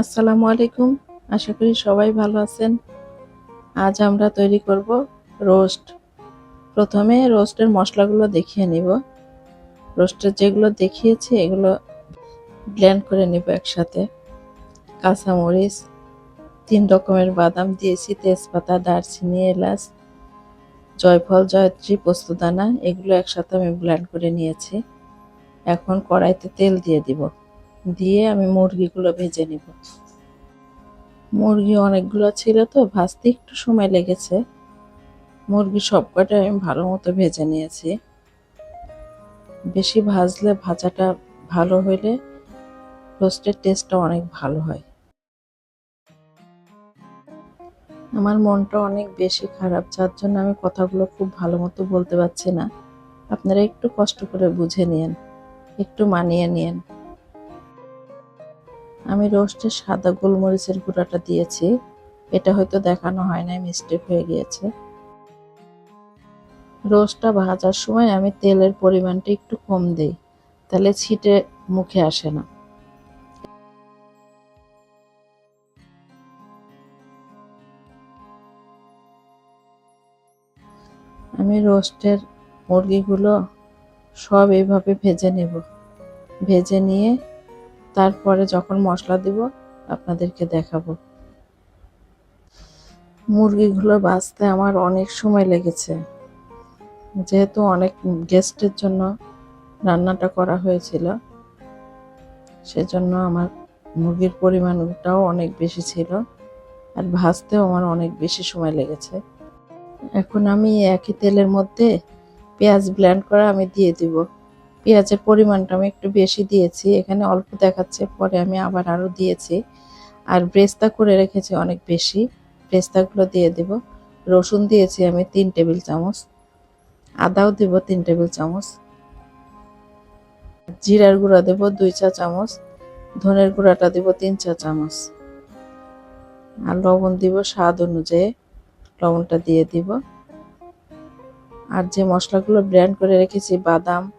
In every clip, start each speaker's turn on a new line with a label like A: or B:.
A: আসসালামু আলাইকুম। আশা করি সবাই ভালো আছেন। আজ আমরা তৈরি করব রোস্ট। প্রথমে রোস্টের মশলাগুলো দেখিয়ে নিব। রোস্টের যেগুলো দেখিয়েছি, এগুলো ব্লেন্ড করে নিব একসাথে। কাঁচামরিচ, তিন রকমের বাদাম দিয়েছি, তেজপাতা, দারচিনি, এলাচ, জয়ফল, জয়ত্রী, পোস্তদানা, এগুলো একসাথে আমি ব্লেন্ড করে নিয়েছি। এখন কড়াইতে তেল দিয়ে দিব। দিয়ে আমি মুরগিগুলো ভেজে নিব। মুরগি অনেকগুলো ছিল তো, ভাজতে একটু সময় লেগেছে। মুরগি সবকটা আমি ভালো মতো ভেজে নিয়েছি। বেশি ভাজলে ভাজাটা ভালো হইলে রোস্টের টেস্টটা অনেক ভালো হয়। আমার মনটা অনেক বেশি খারাপ, যার জন্য আমি কথাগুলো খুব ভালো মতো বলতে পারছি না। আপনারা একটু কষ্ট করে বুঝে নিন একটু মানিয়ে নিন আমি রোস্টের সাদা গোলমরিচের গুঁড়াটা দিয়েছি। এটা হয়তো দেখানো হয় নাই মিস্টেক হয়ে গিয়েছে। রোস্টটা ভাজার সময় আমি তেলের পরিমাণটা একটু কম দিই, তাহলে ছিটে মুখে আসে না। আমি রোস্টের মুরগিগুলো সব এইভাবে ভেজে নেব। ভেজে নিয়ে তারপরে যখন মশলা দিব, আপনাদেরকে দেখাবো। মুরগিগুলো বাঁচতে আমার অনেক সময় লেগেছে। যেহেতু অনেক গেস্টের জন্য রান্নাটা করা হয়েছিল, সেজন্য আমার মুরগির পরিমাণটাও অনেক বেশি ছিল আর ভাজতেও আমার অনেক বেশি সময় লেগেছে। এখন আমি একই তেলের মধ্যে পেঁয়াজ ব্ল্যান্ড করা আমি দিয়ে দিব। পেঁয়াজের পরিমাণটা আমি একটু বেশি দিয়েছি। এখানে অল্প দেখাচ্ছে, পরে আমি আবার আরও দিয়েছি। আর ব্রেস্তা করে রেখেছি অনেক বেশি। ব্রেস্তাগুলো দিয়ে দেব। রসুন দিয়েছি আমি তিন টেবিল চামচ। আদাও দেব তিন টেবিল চামচ। জিরার গুঁড়া দেব দুই চা চামচ। ধনের গুঁড়াটা দেব তিন চা চামচ। আর লবণ দিব স্বাদ অনুযায়ী। লবণটা দিয়ে দিব। আর যে মশলাগুলো ব্র্যান্ড করে রেখেছি, বাদাম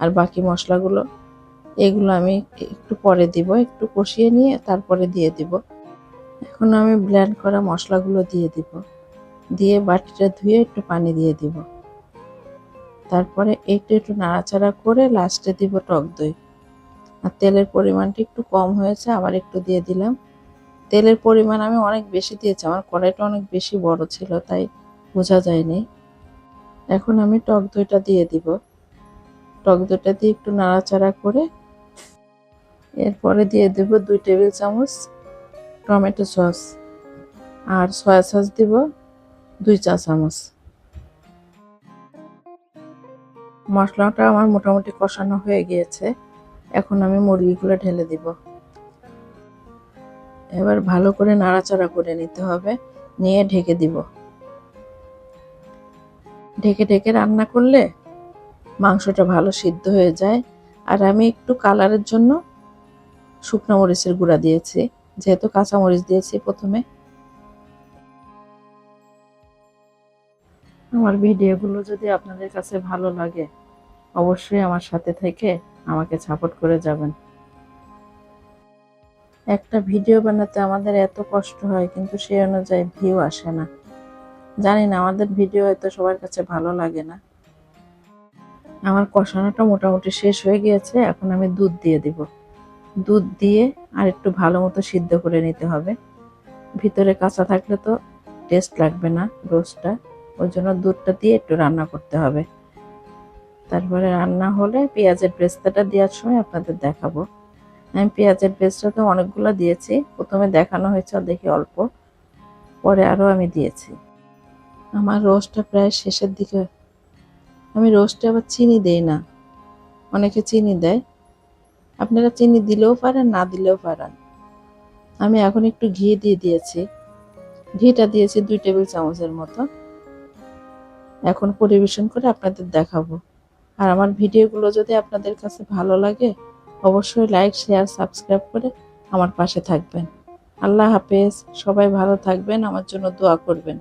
A: আর বাকি মশলাগুলো, এগুলো আমি একটু পরে দিব, একটু কষিয়ে নিয়ে তারপরে দিয়ে দিব। এখন আমি ব্ল্যান্ড করা মশলাগুলো দিয়ে দিব। দিয়ে বাটিটা ধুয়ে একটু পানি দিয়ে দিব। তারপরে একটু একটু নাড়াচাড়া করে লাস্টে দিব টক দই। আর তেলের পরিমাণটা একটু কম হয়েছে, আবার একটু দিয়ে দিলাম। তেলের পরিমাণ আমি অনেক বেশি দিয়েছি, আমার কড়াইটা অনেক বেশি বড় ছিল, তাই বোঝা যায়নি। এখন আমি টক দইটা দিয়ে দিব। টক দইটা দিয়ে একটু নাড়াচাড়া করে এরপরে দিয়ে দেব দুই টেবিল চামচ টমেটো সস। আর সয়া সস দিব দুই চা চামচ। মশলাটা আমার মোটামুটি কষানো হয়ে গিয়েছে। এখন আমি মুরগিগুলো ঢেলে দিব। এবার ভালো করে নাড়াচাড়া করে নিতে হবে। নিয়ে ঢেকে দিব। ঢেকে ঢেকে রান্না করলে মাংসটা ভালো সিদ্ধ হয়ে যায়। আর আমি একটু কালারের জন্য শুকনো মরিচের গুঁড়া দিয়েছি। যেহেতু কাঁচা মরিচ দিয়েছি প্রথমে। আমার ভিডিওগুলো যদি আপনাদের কাছে ভালো লাগে অবশ্যই আমার সাথে থেকে আমাকে সাপোর্ট করে যাবেন। একটা ভিডিও বানাতে আমাদের এত কষ্ট হয় কিন্তু সেই অনুযায়ী ভিউ আসে না। জানি না আমাদের ভিডিও হয়তো সবার কাছে ভালো লাগে না। আমার কষানোটা মোটামুটি শেষ হয়ে গিয়েছে, এখন আমি দুধ দিয়ে দিব। দুধ দিয়ে আর একটু ভালো মতো সিদ্ধ করে নিতে হবে। ভিতরে কাঁচা থাকলে তো টেস্ট লাগবে না রোস্টটা ওই জন্য দুধটা দিয়ে একটু রান্না করতে হবে। তারপরে রান্না হলে পেঁয়াজের পেস্তাটা দেওয়ার সময় আপনাদের দেখাবো। আমি পেঁয়াজের পেস্টটা তো অনেকগুলো দিয়েছি, প্রথমে দেখানো হয়েছে দেখি অল্প, পরে আরও আমি দিয়েছি। আমার রোস্টটা প্রায় শেষের দিকে আমি রোস্টে আবার চিনি দেই না। অনেকে চিনি দেয়। আপনারা চিনি দিলেও পারেন, না দিলেও পারেন। আমি এখন একটু ঘি দিয়ে দিয়েছি। ঘিটা দিয়েছি দুই টেবিল চামচের মতো। এখন পরিবেশন করে আপনাদের দেখাবো। আর আমার ভিডিওগুলো যদি আপনাদের কাছে ভালো লাগে, অবশ্যই লাইক, শেয়ার, সাবস্ক্রাইব করে আমার পাশে থাকবেন। আল্লাহ হাফেজ। সবাই ভালো থাকবেন, আমার জন্য দোয়া করবেন।